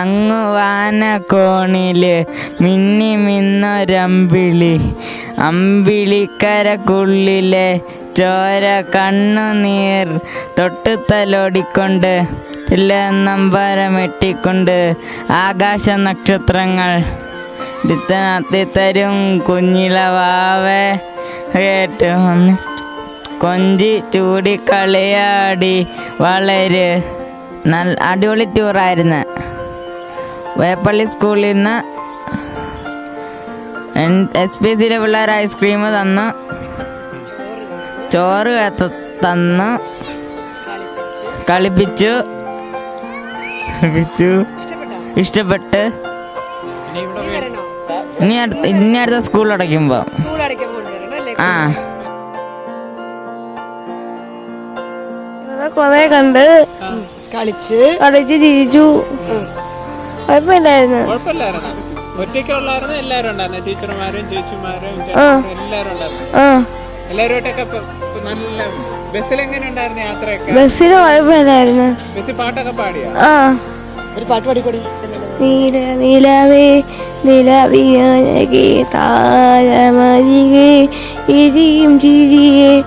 അങ്ങു വാനക്കോണിൽ മിന്നി മിന്നൊരമ്പിളി. അമ്പിളിക്കരക്കുള്ളിലെ ചോര കണ്ണുനീർ തൊട്ട് തലോടിക്കൊണ്ട് നമ്പരമെട്ടിക്കൊണ്ട് ആകാശ നക്ഷത്രങ്ങൾ ദിത്തനാത്തി തരും കുഞ്ഞിളവാവേ ഏറ്റവും കൊഞ്ചി ചൂടി കളിയാടി വളരെ. നല്ല അടിപൊളി ടൂറായിരുന്നു. വേപ്പള്ളി സ്കൂളിൽ നിന്ന് എസ് പി സിയിലെ പിള്ളേർ ഐസ്ക്രീം തന്നു ചോറ് തന്ന് തന്നു കളിപ്പിച്ചു. കളിപ്പിച്ചു. ഇഷ്ടപ്പെട്ട്. ഇനി അടുത്ത ഇനി അടുത്ത സ്കൂൾ അടയ്ക്കുമ്പോ. ആ. കൊറേ കണ്ട് കളിച്ച്. കളിച്ച് ചിരിച്ചു. കുഴപ്പമില്ലായിരുന്നു. കുഴപ്പമില്ലായിരുന്നു. ഒറ്റയ്ക്കുള്ളായിരുന്നു എല്ലാരും ഉണ്ടായിരുന്നു. ടീച്ചർമാരും ചേച്ചിമാരും എല്ലാരും ഉണ്ടായിരുന്നു. ആ. എല്ലാവരുമായിട്ടൊക്കെ ഇപ്പൊ- ഇപ്പൊ നല്ല ബസ്സിൽ എങ്ങനെ ഉണ്ടായിരുന്നു യാത്രയൊക്കെ? ബസ്സിന് കുഴപ്പമില്ലായിരുന്നു. ബസ്സിൽ പാട്ടൊക്കെ പാടിയാ? ആ. ഒരു പാട്ട് പാടിക്കൊടി? നീല നിലവേ നിലവിയകെ താരമരികെ ഇരിയും ചിരിയെ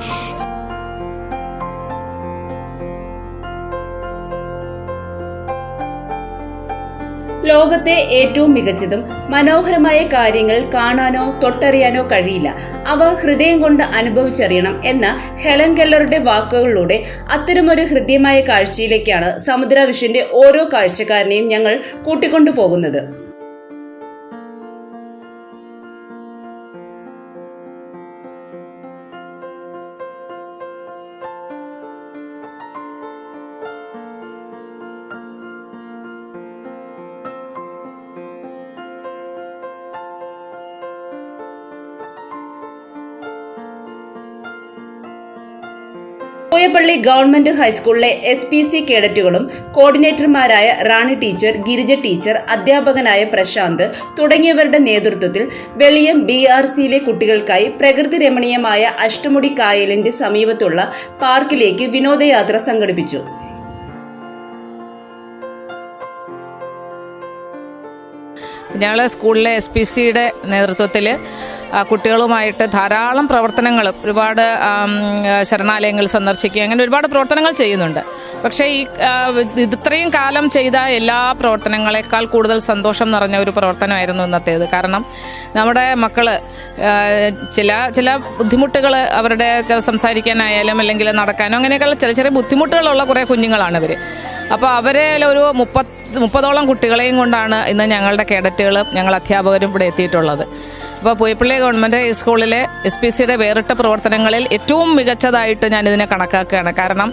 ലോകത്തെ ഏറ്റവും മികച്ചതും മനോഹരമായ കാര്യങ്ങൾ കാണാനോ തൊട്ടറിയാനോ കഴിയില്ല. അവ ഹൃദയം കൊണ്ട് അനുഭവിച്ചറിയണം എന്ന ഹെലൻ കെല്ലറുടെ വാക്കുകളിലൂടെ അത്തരമൊരു ഹൃദ്യമായ കാഴ്ചയിലേക്കാണ് സമുദ്ര ഓരോ കാഴ്ചക്കാരനെയും ഞങ്ങൾ കൂട്ടിക്കൊണ്ടു പോകുന്നത് പൂയപ്പള്ളി ഗവൺമെന്റ് ഹൈസ്കൂളിലെ എസ് പി സി കേഡറ്റുകളും കോർഡിനേറ്റർമാരായ റാണി ടീച്ചർ ഗിരിജ ടീച്ചർ അധ്യാപകനായ പ്രശാന്ത് തുടങ്ങിയവരുടെ നേതൃത്വത്തിൽ വെളിയം ബി ആർ സിയിലെ കുട്ടികൾക്കായി പ്രകൃതി രമണീയമായ അഷ്ടമുടി കായലിന്റെ സമീപത്തുള്ള പാർക്കിലേക്ക് വിനോദയാത്ര സംഘടിപ്പിച്ചു. ഞങ്ങൾ സ്കൂളിലെ എസ് പി സിയുടെ നേതൃത്വത്തിൽ കുട്ടികളുമായിട്ട് ധാരാളം പ്രവർത്തനങ്ങൾ ഒരുപാട് ശരണാലയങ്ങൾ സന്ദർശിക്കുക അങ്ങനെ ഒരുപാട് പ്രവർത്തനങ്ങൾ ചെയ്യുന്നുണ്ട്. പക്ഷേ ഈ ഇത്രയും കാലം ചെയ്ത എല്ലാ പ്രവർത്തനങ്ങളെക്കാൾ കൂടുതൽ സന്തോഷം നിറഞ്ഞ ഒരു പ്രവർത്തനമായിരുന്നു ഇന്നത്തേത്. കാരണം നമ്മുടെ മക്കൾ ചില ചില ബുദ്ധിമുട്ടുകൾ അവരുടെ സംസാരിക്കാനായാലും അല്ലെങ്കിൽ നടക്കാനോ അങ്ങനെയൊക്കെയുള്ള ചെറിയ ചെറിയ ബുദ്ധിമുട്ടുകളുള്ള കുറേ കുഞ്ഞുങ്ങളാണ് ഇവർ അപ്പോൾ അവരെ ഒരു മുപ്പത് മുപ്പതോളം കുട്ടികളെയും കൊണ്ടാണ് ഇന്ന് ഞങ്ങളുടെ കേഡറ്റുകൾ ഞങ്ങൾ അധ്യാപകരും ഇവിടെ എത്തിയിട്ടുള്ളത്. അപ്പോൾ Pooyappally government school S P സിയുടെ വേറിട്ട പ്രവർത്തനങ്ങളിൽ ഏറ്റവും മികച്ചതായിട്ട് ഞാൻ ഇതിനെ കണക്കാക്കുകയാണ്. കാരണം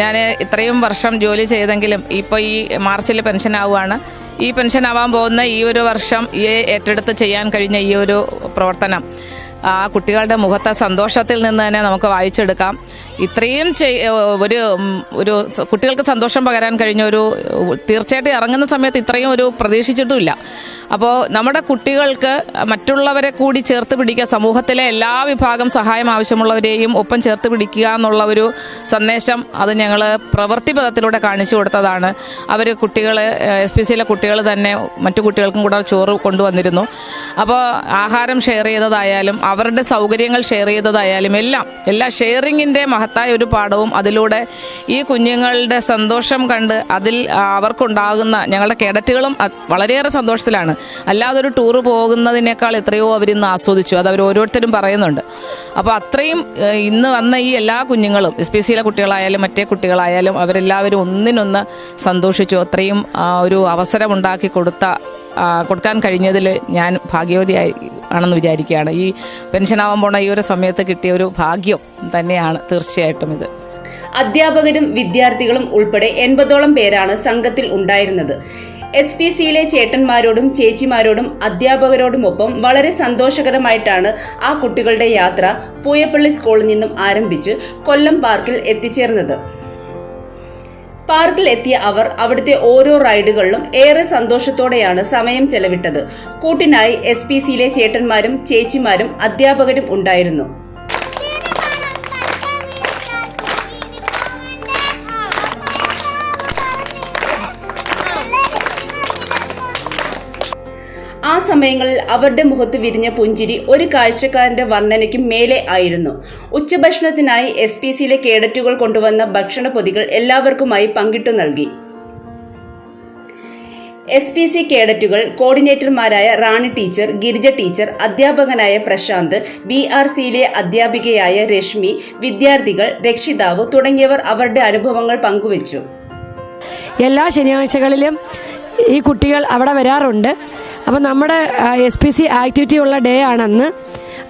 ഞാൻ ഇത്രയും വർഷം ജോലി ചെയ്തെങ്കിലും ഇപ്പോൾ ഈ മാർച്ചിൽ പെൻഷൻ ആവുകയാണ് ഈ പെൻഷൻ ആവാൻ പോകുന്ന ഈ ഒരു വർഷം ഏറ്റെടുത്ത് ചെയ്യാൻ കഴിഞ്ഞ ഈ ഒരു പ്രവർത്തനം. ആ കുട്ടികളുടെ മുഖത്തെ സന്തോഷത്തിൽ നിന്ന് തന്നെ നമുക്ക് വായിച്ചെടുക്കാം. ഇത്രയും ഒരു ഒരു കുട്ടികൾക്ക് സന്തോഷം പകരാൻ കഴിഞ്ഞ ഒരു തീർച്ചയായിട്ടും ഇറങ്ങുന്ന സമയത്ത് ഇത്രയും ഒരു പ്രതീക്ഷിച്ചിട്ടുമില്ല. അപ്പോൾ നമ്മുടെ കുട്ടികൾക്ക് മറ്റുള്ളവരെ കൂടി ചേർത്ത് പിടിക്കുക സമൂഹത്തിലെ എല്ലാ വിഭാഗം സഹായം ആവശ്യമുള്ളവരെയും ഒപ്പം ചേർത്ത് പിടിക്കുക എന്നുള്ള ഒരു സന്ദേശം അത് ഞങ്ങൾ പ്രവൃത്തി പദത്തിലൂടെ കാണിച്ചു കൊടുത്തതാണ്. അവർ കുട്ടികൾ എസ് പി സിയിലെ കുട്ടികൾ തന്നെ മറ്റു കുട്ടികൾക്കും കൂടെ ചോറ് കൊണ്ടുവന്നിരുന്നു. അപ്പോൾ ആഹാരം ഷെയർ ചെയ്തതായാലും അവരുടെ സൗകര്യങ്ങൾ ഷെയർ ചെയ്തതായാലും എല്ലാം എല്ലാ ഷെയറിങ്ങിന്റെ മഹത്തായ ഒരു പാഠവും അതിലൂടെ ഈ കുഞ്ഞുങ്ങളുടെ സന്തോഷം കണ്ട് അതിൽ അവർക്കുണ്ടാകുന്ന ഞങ്ങളുടെ കേഡറ്റുകളും വളരെയേറെ സന്തോഷത്തിലാണ്. അല്ലാതെ ഒരു ടൂർ പോകുന്നതിനേക്കാൾ എത്രയോ അവരിന്ന് ആസ്വദിച്ചു. അത് അവർ ഓരോരുത്തരും പറയുന്നുണ്ട്. അപ്പോൾ അത്രയും ഇന്ന് വന്ന ഈ എല്ലാ കുഞ്ഞുങ്ങളും എസ് പി സിയിലെ കുട്ടികളായാലും മറ്റേ കുട്ടികളായാലും അവരെല്ലാവരും ഒന്നിനൊന്ന് സന്തോഷിച്ചു. അത്രയും ഒരു അവസരം ഉണ്ടാക്കി കൊടുത്ത കൊടുക്കാൻ കഴിഞ്ഞതിൽ ഞാൻ ഭാഗ്യവതിയായി ആണെന്ന് വിചാരിക്കുകയാണ്. ഈ പെൻഷനാവാൻ പോണ ഈ ഒരു സമയത്ത് കിട്ടിയ ഒരു ഭാഗ്യം തന്നെയാണ് തീർച്ചയായിട്ടും ഇത്. അധ്യാപകരും വിദ്യാർത്ഥികളും ഉൾപ്പെടെ എൺപതോളം പേരാണ് സംഘത്തിൽ ഉണ്ടായിരുന്നത്. എസ് പി സിയിലെ ചേട്ടന്മാരോടും ചേച്ചിമാരോടും അധ്യാപകരോടുമൊപ്പം വളരെ സന്തോഷകരമായിട്ടാണ് ആ കുട്ടികളുടെ യാത്ര പൂയപ്പള്ളി സ്കൂളിൽ നിന്നും ആരംഭിച്ച് കൊല്ലം പാർക്കിൽ എത്തിച്ചേർന്നത്. പാർക്കിൽ എത്തിയ അവർ അവിടുത്തെ ഓരോ റൈഡുകളിലും ഏറെ സന്തോഷത്തോടെയാണ് സമയം ചെലവിട്ടത്. കൂട്ടിനായി എസ് പി സിയിലെ ചേട്ടന്മാരും ചേച്ചിമാരും അധ്യാപകരും ഉണ്ടായിരുന്നു. സമയങ്ങളിൽ അവരുടെ മുഖത്ത് വിരിഞ്ഞ പുഞ്ചിരി ഒരു കാഴ്ചക്കാരന്റെ വർണനയ്ക്കും മേലെ ആയിരുന്നു. ഉച്ചഭക്ഷണത്തിനായി എസ് പി സിയിലെ കേഡറ്റുകൾ കൊണ്ടുവന്ന ഭക്ഷണ പൊതികൾ എല്ലാവർക്കുമായി പങ്കിട്ടു നൽകി. എസ് പി സി കേഡറ്റുകൾ കോർഡിനേറ്റർമാരായ റാണി ടീച്ചർ ഗിരിജ ടീച്ചർ അധ്യാപകനായ പ്രശാന്ത് ബി ആർ സിയിലെ അധ്യാപികയായ രശ്മി വിദ്യാർത്ഥികൾ രക്ഷിതാവ് തുടങ്ങിയവർ അവരുടെ അനുഭവങ്ങൾ പങ്കുവച്ചു. എല്ലാ ശനിയാഴ്ചകളിലും ഈ കുട്ടികൾ അവിടെ വരാറുണ്ട്. അപ്പോൾ നമ്മുടെ എസ് പി സി ആക്ടിവിറ്റി ഉള്ള ഡേ ആണെന്ന്.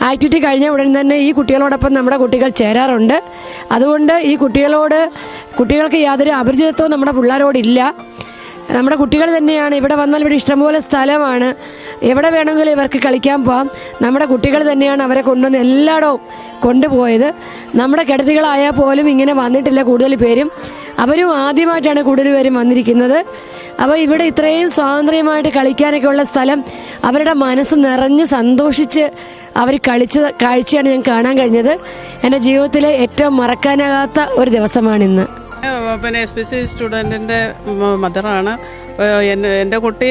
ആക്ടിവിറ്റി കഴിഞ്ഞ ഉടൻ തന്നെ ഈ കുട്ടികളോടൊപ്പം നമ്മുടെ കുട്ടികൾ ചേരാറുണ്ട്. അതുകൊണ്ട് ഈ കുട്ടികളോട് കുട്ടികൾക്ക് യാതൊരു അപരിചിതത്വവും നമ്മുടെ പിള്ളേരോടില്ല നമ്മുടെ കുട്ടികൾ തന്നെയാണ്. ഇവിടെ വന്നാൽ ഇവിടെ ഇഷ്ടംപോലെ സ്ഥലമാണ്. എവിടെ വേണമെങ്കിലും ഇവർക്ക് കളിക്കാൻ പോകാം നമ്മുടെ കുട്ടികൾ തന്നെയാണ് അവരെ കൊണ്ടുവന്ന് എല്ലായിടവും കൊണ്ടുപോയത്. നമ്മുടെ കിടത്തികളായാൽ പോലും ഇങ്ങനെ വന്നിട്ടില്ല കൂടുതൽ പേരും. അവരും ആദ്യമായിട്ടാണ് കൂടുതൽ പേരും വന്നിരിക്കുന്നത്. അപ്പോൾ ഇവിടെ ഇത്രയും സ്വാതന്ത്ര്യമായിട്ട് കളിക്കാനൊക്കെ ഉള്ള സ്ഥലം അവരുടെ മനസ്സ് നിറഞ്ഞ് സന്തോഷിച്ച് അവർ കളിച്ച കാഴ്ചയാണ് ഞാൻ കാണാൻ കഴിഞ്ഞത്. എന്റെ ജീവിതത്തിലെ ഏറ്റവും മറക്കാനാകാത്ത ഒരു ദിവസമാണ് ഇന്ന്. പിന്നെ എസ് പി സി സ്റ്റുഡന്റിന്റെ മദറാണ്. എന്റെ കുട്ടി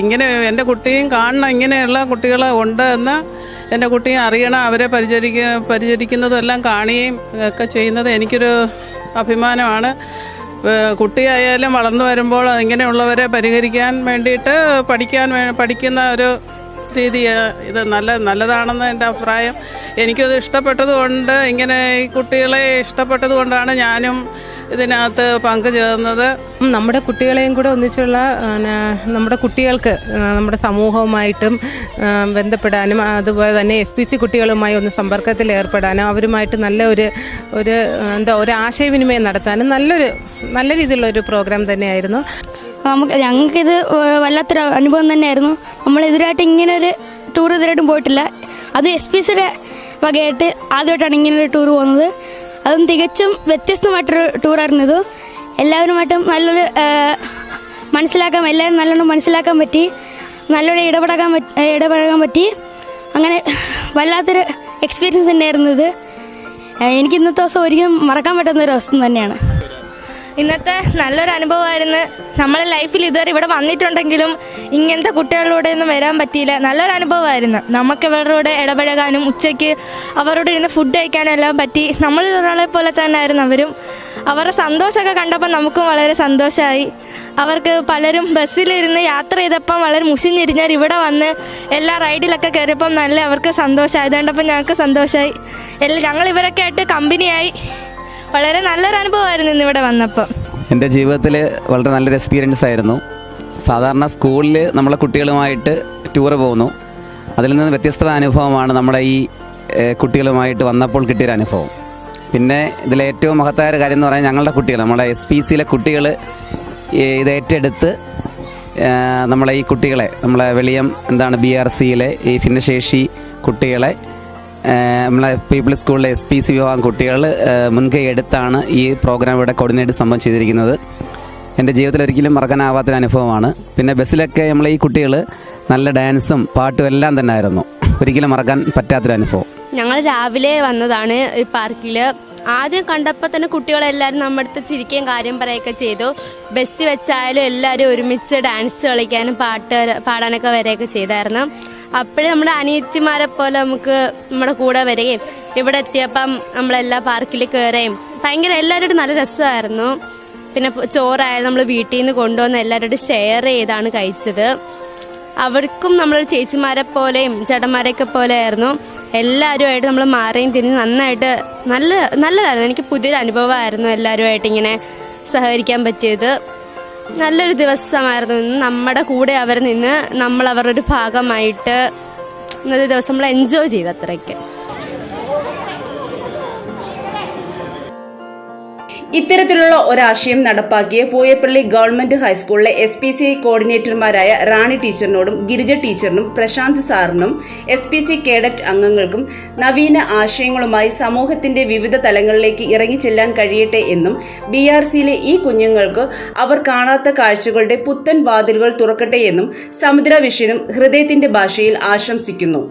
ഇങ്ങനെ എന്റെ കുട്ടിയും കാണണം ഇങ്ങനെയുള്ള കുട്ടികൾ ഉണ്ട് എന്ന് എന്റെ കുട്ടിയും അറിയണം അവരെ പരിചരിക്ക പരിചരിക്കുന്നതും എല്ലാം കാണുകയും ഒക്കെ ചെയ്യുന്നത് എനിക്കൊരു അഭിമാനമാണ്. കുട്ടിയായാലും വളർന്നു വരുമ്പോൾ ഇങ്ങനെയുള്ളവരെ പരിഹരിക്കാൻ വേണ്ടിയിട്ട് പഠിക്കാൻ പഠിക്കുന്ന ഒരു രീതി ഇത് നല്ല നല്ലതാണെന്ന് എന്റെ അഭിപ്രായം. എനിക്കത് ഇഷ്ടപ്പെട്ടതുകൊണ്ട് ഇങ്ങനെ ഈ കുട്ടികളെ ഇഷ്ടപ്പെട്ടതുകൊണ്ടാണ് ഞാനും ഇതിനകത്ത് പങ്കുചേർന്നത് നമ്മുടെ കുട്ടികളെയും കൂടെ ഒന്നിച്ചുള്ള നമ്മുടെ കുട്ടികൾക്ക് നമ്മുടെ സമൂഹവുമായിട്ടും ബന്ധപ്പെടാനും അതുപോലെ തന്നെ എസ് പി സി കുട്ടികളുമായി ഒന്ന് സമ്പർക്കത്തിൽ ഏർപ്പെടാനും അവരുമായിട്ട് നല്ല ഒരു ഒരു എന്താ ഒരു ആശയവിനിമയം നടത്താനും നല്ലൊരു നല്ല രീതിയിലുള്ള ഒരു പ്രോഗ്രാം തന്നെയായിരുന്നു. നമുക്ക് ഞങ്ങൾക്കിത് വല്ലാത്തൊരു അനുഭവം തന്നെയായിരുന്നു. നമ്മൾ എതിരായിട്ട് ഇങ്ങനെ ഒരു ടൂർ എതിരായിട്ടും പോയിട്ടില്ല. അത് എസ് പി സിയുടെ വകയായിട്ട് ആദ്യമായിട്ടാണ് ഇങ്ങനെ ഒരു ടൂർ പോകുന്നത്. അതും തികച്ചും വ്യത്യസ്തമായിട്ടൊരു ടൂറായിരുന്നു ഇത് എല്ലാവരുമായിട്ടും നല്ലൊരു മനസ്സിലാക്കാൻ എല്ലാവരും നല്ലോണം മനസ്സിലാക്കാൻ പറ്റി നല്ലൊരു ഇടപെടാൻ ഇടപഴകാൻ പറ്റി. അങ്ങനെ വല്ലാത്തൊരു എക്സ്പീരിയൻസ് തന്നെയായിരുന്നു ഇത്. എനിക്ക് ഇന്നത്തെ ദിവസം ഒരിക്കലും മറക്കാൻ പറ്റുന്ന ഒരു ദിവസം തന്നെയാണ്. ഇന്നത്തെ നല്ലൊരു അനുഭവമായിരുന്നു. നമ്മളെ ലൈഫിൽ ഇതുവരെ ഇവിടെ വന്നിട്ടുണ്ടെങ്കിലും ഇങ്ങനത്തെ കുട്ടികളിലൂടെ ഒന്നും വരാൻ പറ്റിയില്ല. നല്ലൊരു അനുഭവമായിരുന്നു. നമുക്ക് ഇവരുടെ ഇടപഴകാനും ഉച്ചയ്ക്ക് അവരോട് ഇരുന്ന് ഫുഡ് കഴിക്കാനും എല്ലാം പറ്റി. നമ്മൾ ഒരാളെ പോലെ തന്നെ ആയിരുന്നു അവരും. അവരുടെ സന്തോഷമൊക്കെ കണ്ടപ്പോൾ നമുക്കും വളരെ സന്തോഷമായി. അവർക്ക് പലരും ബസ്സിലിരുന്ന് യാത്ര ചെയ്തപ്പം വളരെ മുഷിഞ്ഞിരിഞ്ഞാൽ ഇവിടെ വന്ന് എല്ലാ റൈഡിലൊക്കെ കയറിയപ്പം നല്ല അവർക്ക് സന്തോഷമായി. അതുകൊണ്ടപ്പം ഞങ്ങൾക്ക് സന്തോഷമായി. ഞങ്ങൾ ഇവരൊക്കെ ആയിട്ട് കമ്പനിയായി വളരെ നല്ലൊരു അനുഭവമായിരുന്നു ഇന്ന് ഇവിടെ വന്നപ്പോൾ എന്റെ ജീവിതത്തിൽ വളരെ നല്ലൊരു എക്സ്പീരിയൻസ് ആയിരുന്നു. സാധാരണ സ്കൂളിൽ നമ്മളെ കുട്ടികളുമായിട്ട് ടൂറ് പോകുന്നു. അതിൽ നിന്ന് വ്യത്യസ്തമായ അനുഭവമാണ് നമ്മുടെ ഈ കുട്ടികളുമായിട്ട് വന്നപ്പോൾ കിട്ടിയൊരു അനുഭവം. പിന്നെ ഇതിലെ ഏറ്റവും മഹത്തായ ഒരു കാര്യം എന്ന് പറഞ്ഞാൽ ഞങ്ങളുടെ കുട്ടികൾ നമ്മുടെ എസ് പി സിയിലെ കുട്ടികൾ ഇത് ഏറ്റെടുത്ത് നമ്മളെ ഈ കുട്ടികളെ നമ്മളെ വെളിയം എന്താണ് ബി ആർ സിയിലെ ഈ ഭിന്നശേഷി കുട്ടികളെ നമ്മളെ പീപ്പിൾ സ്കൂളിലെ എസ് പി സി വിഭാഗം കുട്ടികൾ മുൻകൈ എടുത്താണ് ഈ പ്രോഗ്രാം ഇവിടെ കോർഡിനേറ്റ് സംഭവം ചെയ്തിരിക്കുന്നത്. എന്റെ ജീവിതത്തിൽ ഒരിക്കലും മറക്കാനാവാത്തൊരു അനുഭവമാണ്. പിന്നെ ബസ്സിലൊക്കെ നമ്മൾ ഈ കുട്ടികൾ നല്ല ഡാൻസും പാട്ടും എല്ലാം തന്നെ ആയിരുന്നു ഒരിക്കലും മറക്കാൻ പറ്റാത്തൊരു അനുഭവം. ഞങ്ങൾ രാവിലെ വന്നതാണ് ഈ പാർക്കിൽ ആദ്യം കണ്ടപ്പോൾ തന്നെ കുട്ടികളെല്ലാവരും നമ്മുടെ അടുത്ത് ചിരിക്കുകയും കാര്യം പറയുകയൊക്കെ ചെയ്തു. ബസ്സിൽ വെച്ചായാലും എല്ലാവരും ഒരുമിച്ച് ഡാൻസ് കളിക്കാനും പാട്ട് പാടാനൊക്കെ വരികയൊക്കെ ചെയ്തായിരുന്നു. അപ്പോഴേ നമ്മുടെ അനിയത്തിമാരെ പോലെ നമുക്ക് നമ്മുടെ കൂടെ വരികയും ഇവിടെ എത്തിയപ്പം നമ്മളെല്ലാ പാർക്കിൽ കയറുകയും ഭയങ്കര എല്ലാവരോടും നല്ല രസമായിരുന്നു. പിന്നെ ചോറായ നമ്മൾ വീട്ടിൽ നിന്ന് കൊണ്ടുവന്ന് എല്ലാവരോടും ഷെയർ ചെയ്താണ് കഴിച്ചത്. അവർക്കും നമ്മൾ ചേച്ചിമാരെ പോലെയും ചേട്ടന്മാരെയൊക്കെ പോലെ ആയിരുന്നു എല്ലാവരുമായിട്ട് നമ്മൾ മാറിയും തിരിഞ്ഞ് നന്നായിട്ട് നല്ല നല്ലതായിരുന്നു. എനിക്ക് പുതിയൊരു അനുഭവമായിരുന്നു എല്ലാവരുമായിട്ട് ഇങ്ങനെ സഹകരിക്കാൻ പറ്റിയത്. നല്ലൊരു ദിവസമായിരുന്നു. ഇന്ന് നമ്മുടെ കൂടെ അവർ നിന്ന് നമ്മൾ അവരുടെ ഒരു ഭാഗമായിട്ട് ഇന്നത്തെ ദിവസം നമ്മൾ എൻജോയ് ചെയ്തു അത്രയ്ക്ക്. ഇത്തരത്തിലുള്ള ഒരാശയം നടപ്പാക്കിയ പൂയപ്പള്ളി ഗവൺമെന്റ് ഹൈസ്കൂളിലെ എസ് പി സി കോർഡിനേറ്റർമാരായ റാണി ടീച്ചറിനോടും ഗിരിജ ടീച്ചറിനും പ്രശാന്ത് സാറിനും എസ് പി സി കേഡറ്റ് അംഗങ്ങൾക്കും നവീന ആശയങ്ങളുമായി സമൂഹത്തിന്റെ വിവിധ തലങ്ങളിലേക്ക് ഇറങ്ങിച്ചെല്ലാൻ കഴിയട്ടെ എന്നും ബി ആർ സിയിലെ ഈ കുഞ്ഞുങ്ങൾക്ക് അവർ കാണാത്ത കാഴ്ചകളുടെ പുത്തൻ വാതിലുകൾ തുറക്കട്ടെ എന്നും സമുദ്ര വിഷയനും ഹൃദയത്തിന്റെ ഭാഷയിൽ ആശംസിക്കുന്നു.